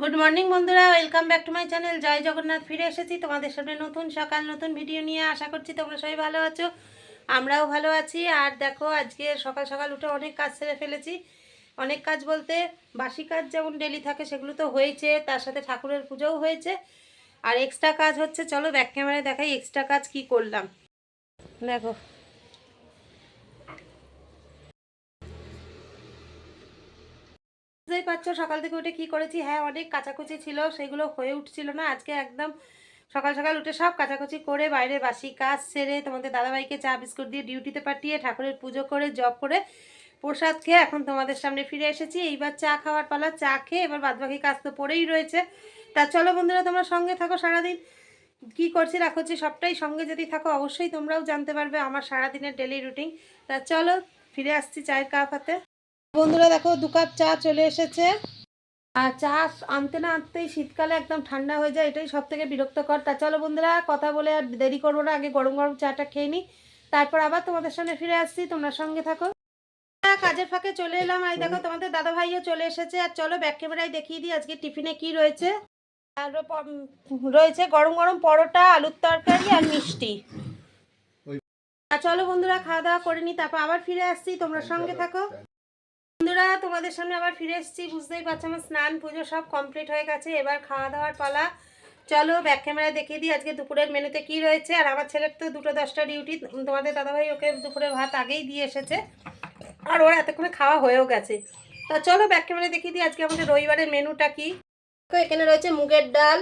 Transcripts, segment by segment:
Good morning বন্ধুরা। Welcome back to my channel জয় জগন্নাথ, ফিরে এসেছি তোমাদের সামনে নতুন সকাল, নতুন ভিডিও নিয়ে। আশা করছি তোমরা সবাই ভালো আছো। আমরাও ভালো আছি। আর দেখো, আজকে সকাল সকাল উঠে অনেক কাজ সেরে ফেলেছি। অনেক কাজ বলতে বাসি কাজ যেমন ডেলি থাকে, সেগুলো তো হয়েছে। তার সাথে ঠাকুরের পুজোও হয়েছে। আর এক্সট্রা কাজ হচ্ছে, চলো ব্যাক ক্যামেরায় দেখাই এক্সট্রা কাজ কি করলাম। দেখো পারছ সকাল থেকে উঠে কি করেছি? হ্যাঁ অনেক কাচাকুচি ছিল, সেগুলো হয়ে উঠছিল না। আজকে একদম সকাল সকাল উঠে সব কাচাকুচি করে বাইরে বাসি কাজ সেরে তোমাদের দাদাভাইকে চা, বিস্কুট দিয়ে ডিউটিতে পাঠিয়ে ঠাকুরের পুজো করে জব করে প্রসাদ খেয়ে এখন তোমাদের সামনে ফিরে এসেছি। এইবার চা খাওয়ার পালা, চা খেয়ে এবার বাদবাকি কাজ তো পড়েই রয়েছে। তা চলো বন্ধুরা, তোমরা সঙ্গে থাকো সারাদিন। কি করছি না করছি সবটাই সঙ্গে যদি থাকো, অবশ্যই তোমরাও জানতে পারবে আমার সারাদিনের ডেলি রুটিন তা চলো, ফিরে আসছি চায়ের কাপ হাতে। বন্ধুরা দেখো দু কাপ চা চলে এসেছে। আর চা আনতে না আনতেই শীতকালে একদম ঠান্ডা হয়ে যায় এটাই সব থেকে বিরক্তকর। তা চলো বন্ধুরা কথা বলে আর দেরি করব না আগে গরম গরম চাটা খেয়ে নিই তারপর আবার তোমাদের সামনে ফিরে আসছি তোমরা সঙ্গে থাকো। কাজের ফাঁকে চলে এলাম আর দেখো তোমাদের দাদা ভাইও চলে এসেছে। আর চলো ব্যাক ক্যামেরায় দেখিয়ে দিই আজকে টিফিনে কি রয়েছে। আর রয়েছে গরম গরম পরোটা আলুর তরকারি আর মিষ্টি। আর চলো বন্ধুরা খাওয়া দাওয়া করে নিই তারপর আবার ফিরে আসছি তোমরা সঙ্গে থাকো। বন্ধুরা, তোমাদের সামনে আবার ফিরে এসেছি। বুঝতেই পারছ, আমার স্নান, পুজো সব কমপ্লিট হয়ে গেছে। এবার খাওয়া দাওয়ার পালা। চলো ব্যাক ক্যামেরায় দেখিয়ে দিই আজকে দুপুরের মেনুতে কি রয়েছে। আর আমার ছেলের তো দুটো দশটা ডিউটি তোমাদের দাদাভাই ওকে দুপুরে ভাত আগেই দিয়ে এসেছে। আর ওর এতক্ষণে খাওয়া হয়েও গেছে। তা চলো ব্যাক ক্যামেরায় দেখিয়ে দিই আজকে আমাদের রবিবারের মেনুটা কি। এখানে রয়েছে মুগের ডাল,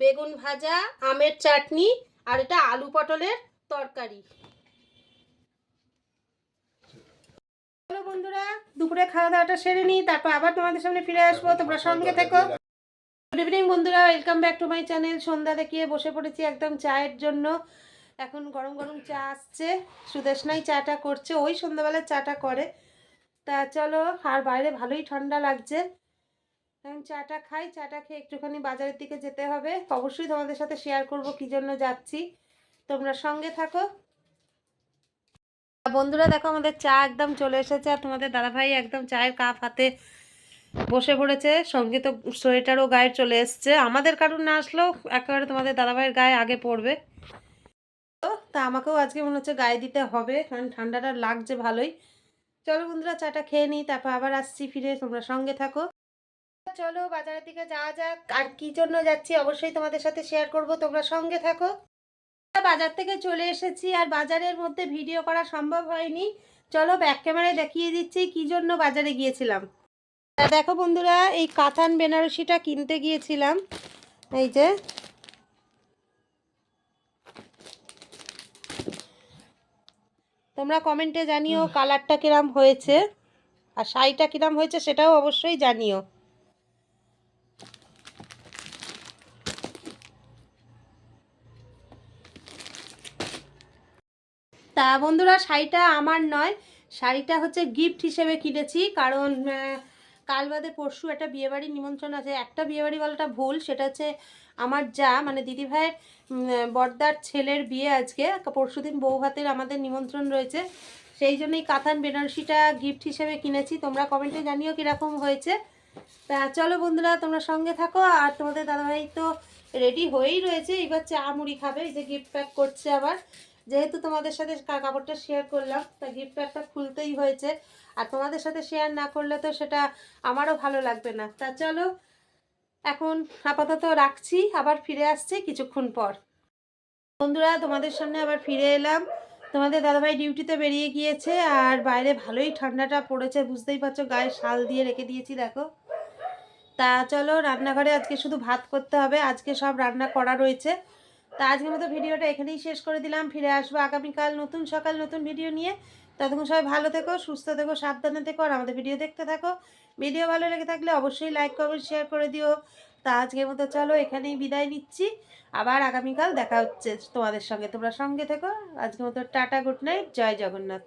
বেগুন ভাজা, আমের চাটনি, আর এটা আলু পটলের তরকারি চলো বন্ধুরা দুপুরে খাওয়া দাওয়াটা সেরে নিই তারপর আবার তোমাদের সামনে ফিরে আসব। তোমরা সঙ্গে থেকো। গুড ইভিনিং বন্ধুরা welcome back to my channel সন্ধ্যা দেখিয়ে বসে পড়েছি একদম চায়ের জন্য। এখন গরম গরম চা আসছে। সুদেশনাই চাটা করছে ওই সন্ধ্যাবেলায় চাটা করে। তা চলো আর বাইরে ভালোই ঠান্ডা লাগছে। এখন চাটা খাই চাটা খেয়ে একটুখানি বাজারের দিকে যেতে হবে। অবশ্যই তোমাদের সাথে শেয়ার করব কী জন্য যাচ্ছি। তোমরা সঙ্গে থাকো। বন্ধুরা দেখো আমাদের চা একদম চলে এসেছে আর তোমাদের দাদাভাই একদম চায়ের কাপ হাতে বসে পড়েছে। সঙ্গে তো সোয়েটারও গায়ে চলে এসছে। আমাদের কারণ না আসলেও একেবারে তোমাদের দাদাভাইয়ের গায়ে আগে পড়বে। তো তা আমাকেও আজকে মনে হচ্ছে গায়ে দিতে হবে, কারণ ঠান্ডাটা লাগছে ভালোই। চলো বন্ধুরা চাটা খেয়ে নিই, তারপর আবার আসছি ফিরে, তোমরা সঙ্গে থাকো। চলো বাজারের দিকে যাওয়া যাক, আর কি জন্য যাচ্ছি অবশ্যই তোমাদের সাথে শেয়ার করব, তোমরা সঙ্গে থাকো। বাজার থেকে চলে এসেছি আর বাজারের মধ্যে ভিডিও করা সম্ভব হয়নি। চলো ব্যাক ক্যামেরায় দেখিয়ে দিচ্ছি কি জন্য বাজারে গিয়েছিলাম। দেখো বন্ধুরা এই কাতান বেনারসিটা কিনতে গিয়েছিলাম। এই যে। তোমরা কমেন্টে জানিও কালারটা কিরাম হয়েছে। আর শাড়িটা কিরাম হয়েছে সেটাও অবশ্যই জানিও। তা বন্ধুরা শাড়িটা আমার নয়। শাড়িটা হচ্ছে গিফট হিসেবে কিনেছি কারণ কাল বাদে পরশু একটা বিয়েবাড়ির নিমন্ত্রণ আছে। একটা বিয়েবাড়ি বলাটা ভুল সেটা হচ্ছে আমার যা মানে দিদিভাইয়ের উম, বড়দার ছেলের বিয়ে আজকে পরশু দিন বউ ভাতের আমাদের নিমন্ত্রণ রয়েছে। সেই জন্যই কাতান বেনারসিটা গিফট হিসেবে কিনেছি। তোমরা কমেন্টে জানিও কীরকম হয়েছে। তা চলো বন্ধুরা তোমরা সঙ্গে থাকো আর তোমাদের দাদাভাই তো রেডি হয়েই রয়েছে। এবার চা মুড়ি খাবে এই যে গিফট প্যাক করছে আবার। যেহেতু তোমাদের সাথে কাপড়টা শেয়ার করলাম, তা গিফট প্যাকটা খুলতেই হয়েছে। আর তোমাদের সাথে শেয়ার না করলে তো সেটা আমারও ভালো লাগবে না। তা চলো, এখন আপাতত রাখছি, আবার ফিরে আসছি কিছুক্ষণ পর। বন্ধুরা, তোমাদের সামনে আবার ফিরে এলাম। তোমাদের দাদাভাই ডিউটিতে বেরিয়ে গিয়েছে, আর বাইরে ভালোই ঠান্ডাটা পড়েছে, বুঝতেই পারছ, গায়ে শাল দিয়ে রেখে দিয়েছি, দেখো। তা চলো, রান্নাঘরে আজকে শুধু ভাত করতে হবে, আজকে সব রান্না করা রয়েছে। তা আজকের মতো ভিডিওটা এখানেই শেষ করে দিলাম। ফিরে আসব আগামীকাল নতুন সকাল, নতুন ভিডিও নিয়ে। ততক্ষণ সবাই ভালো থেকো, সুস্থ থেকো, সাবধানে থেকো, আর আমাদের ভিডিও দেখতে থাকো। ভিডিও ভালো লেগে থাকলে অবশ্যই লাইক, কমেন্ট, শেয়ার করে দিও। তা আজকের মতো চলো, এখানেই বিদায় নিচ্ছি। আবার আগামীকাল দেখা হচ্ছে তোমাদের সঙ্গে। তোমরা সঙ্গে থেকো। আজকের মতো টাটা, গুড নাইট, জয় জগন্নাথ।